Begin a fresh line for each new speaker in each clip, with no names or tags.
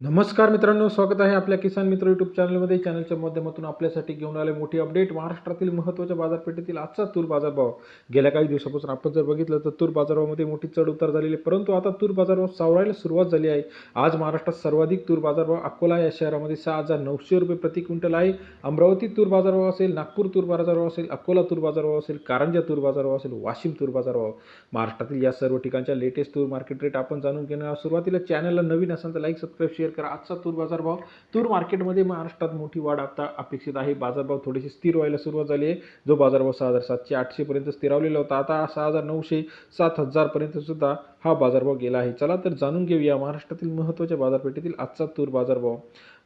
नमस्कार मित्रांनो स्वागत आहे आपल्या किसान मित्र यूट्यूब चॅनलमध्ये चॅनलच्या माध्यमातून आपल्यासाठी घेऊन आले मोठी अपडेट महाराष्ट्रातील महत्त्वाच्या बाजारपेठेतील आजचा तूर बाजारभाव. गेल्या काही दिवसापासून आपण जर बघितलं तर तूर बाजारभावामध्ये मोठी चढ उतार झालेली आहे. परंतु आता तूर बाजारभाव सावरायला सुरुवात झाली आहे. आज महाराष्ट्रात सर्वाधिक तूर बाजारभाव अकोला या शहरामध्ये सहा हजार नऊशे रुपये प्रति क्विंटल आहे. अमरावती तूर बाजारभाव असेल नागपूर तूर बाजारभाव असेल अकोला तूर बाजारभाव असेल कारंजा तूर बाजारभाव असेल वाशिम तूर बाजारभाव. महाराष्ट्रातील या सर्व ठिकाणच्या लेटेस्ट तूर मार्केट रेट आपण जाणून घेणार सुरुवातीला चॅनलला नवीन असेल तर लाईक सबस्क्राईब शेअर करा. आजचा तूर बाजारभाव तूर मार्केटमध्ये महाराष्ट्रात मोठी वाढ आता अपेक्षित आहे. बाजारभाव थोडेसे स्थिर व्हायला सुरुवात झाली आहे. जो बाजारभाव सहा हजार सातशे आठशेपर्यंत स्थिरावलेला होता आता सहा हजार नऊशे सात हजारपर्यंत सुद्धा हा बाजारभाव गेला आहे. चला तर जाणून घेऊया महाराष्ट्रातील महत्त्वाच्या बाजारपेठेतील आजचा तूर बाजारभाव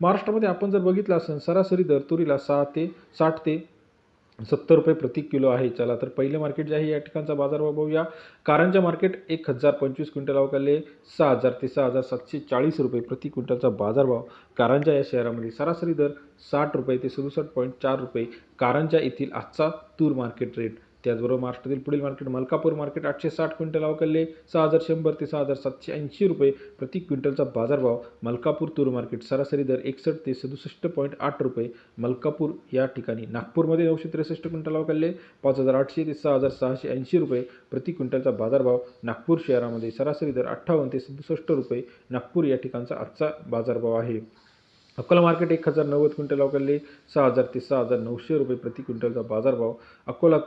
महाराष्ट्रामध्ये आपण जर बघितला असेल सरासरी दर तुरीला सहा ते साठ ते सत्तर रुपये प्रति किलो आहे. चला तर पहिलं मार्केट जे आहे या ठिकाणचा बाजारभाव बघूया. कारंजा मार्केट एक हजार पंचवीस क्विंटल अवकाले सहा हजार ते सहा हजार सातशे चाळीस रुपये प्रति क्विंटलचा बाजारभाव कारंजा या शहरामध्ये सरासरी दर साठ रुपये ते सदुसष्ट पॉईंट चार रुपये. कारंजा येथील आजचा तूर मार्केट रेट त्याचबरोबर महाराष्ट्रातील पुढील मार्केट मलकापूर मार्केट आठशे साठ क्विंटल अवकाले सहा हजार शंभर ते सहा हजार सातशे ऐंशी रुपये प्रति क्विंटलचा बाजारभाव मलकापूर तूर मार्केट सरासरी दर एकसष्ट ते सदुसष्ट पॉईंट आठ रुपये. मलकापूर या ठिकाणी नागपूरमध्ये नऊशे त्रेसष्ट क्विंटल अवकाले पाच हजार आठशे ते सहा हजार सहाशे ऐंशी रुपये प्रति क्विंटलचा बाजारभाव नागपूर शहरामध्ये सरासरी दर अठ्ठावन्न ते सदुसष्ट रुपये. नागपूर या ठिकाणचा आजचा बाजारभाव आहे. अकोला मार्केट एक हजार नव्वद क्विंटल अवकाले सहा हजार ते सहा हजार नऊशे रुपये प्रति क्विंटलचा बाजारभाव अकोला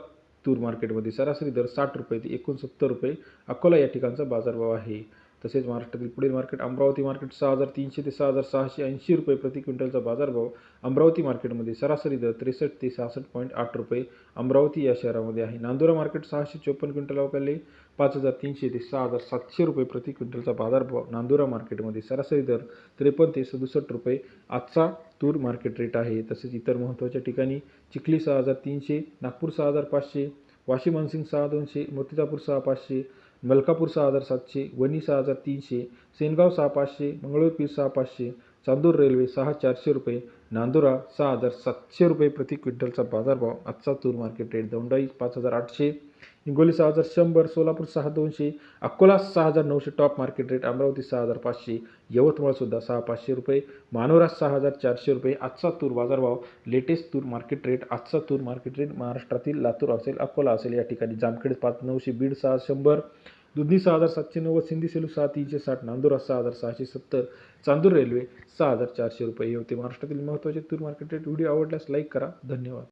तूर मार्केटमध्ये सरासरी दर साठ रुपये ते एकोणसत्तर रुपये अकोला या ठिकाणचा बाजारभाव आहे. तसेच महाराष्ट्रातील पुढील मार्केट अमरावती मार्केट सहा हजार तीनशे ते सहा हजार सहाशे ऐंशी रुपये प्रति क्विंटलचा बाजारभाव अमरावती मार्केटमध्ये सरासरी दर त्रेसष्ट ते सहासष्ट पॉईंट आठ रुपये अमरावती या शहरामध्ये आहे. नांदुरा मार्केट सहाशे चोपन्न क्विंटल अवकाले पाच हजार तीनशे ते सहा हजार सातशे रुपये प्रति क्विंटलचा बाजारभाव नांदुरा मार्केटमध्ये सरासरी दर त्रेपन्न ते सदुसष्ट रुपये आजचा तूर मार्केट रेट आहे. तसेच इतर महत्त्वाच्या ठिकाणी चिखली सहा हजार तीनशे नागपूर सहा हजार पाचशे वाशिम मानसिंग सहा दोनशे मूर्तिजापूर सहा पाचशे मलकापूर सहा हजार सातशे वणी सहा हजार तीनशे सेनगाव सहा पाचशे मंगळूरपीर सहा पाचशे चांदूर रेल्वे सहा चारशे रुपये नांदुरा सहा हजार सातशे रुपये प्रति क्विंटलचा बाजारभाव. आजचा तूर मार्केट रेट दौंडाई पाच हजार आठशे. हिंगोली सहा हजार शंभर सोलापूर सहा दोनशे अकोला सहा हजार नऊशे टॉप मार्केट रेट अमरावती सहा हजार पाचशे यवतमाळसुद्धा सहा पाचशे रुपये मानोरा सहा हजार चारशे रुपये आजचा तूर बाजारभाव लेटेस्ट तूर मार्केट रेट आजचा तूर मार्केट रेट महाराष्ट्रातील लातूर असेल अकोला असेल या ठिकाणी जामखेड पाच नऊशे बीड सहा शंभर दुधनी सहा हजार सातशे नव्वद सिंधी सेलू सहा तीनशे साठ नांदुरा सहा हजार सहाशे सत्तर चांदूर रेल्वे सहा हजार चारशे रुपये. हे होते महाराष्ट्रातील महत्त्वाचे तूर मार्केट रेट व्हिडिओ आवडल्यास लाईक करा. धन्यवाद.